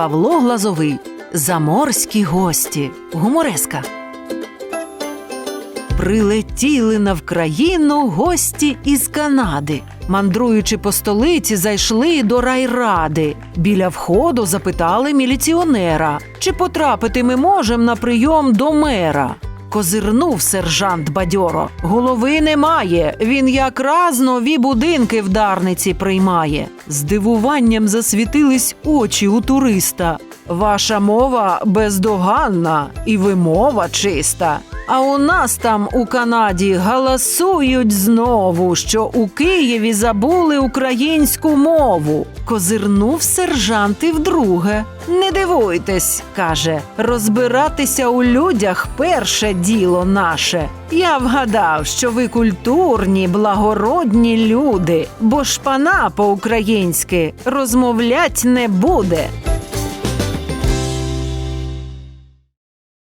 Павло Глазовий. Заморські гості. Гумореска. Прилетіли на Вкраїну гості із Канади. Мандруючи по столиці, зайшли до райради. Біля входу запитали міліціонера, чи потрапити ми можемо на прийом до мера. Козирнув сержант бадьоро. Голови немає. Він якраз нові будинки в Дарниці приймає. Здивуванням засвітились очі у туриста. Ваша мова бездоганна і вимова чиста. А у нас там у Канаді галасують знову, що у Києві забули українську мову. Козирнув сержант і вдруге. Не дивуйтесь, каже, розбиратися у людях перше діло наше. Я вгадав, що ви культурні, благородні люди, бо шпана по-українськи розмовлять не буде.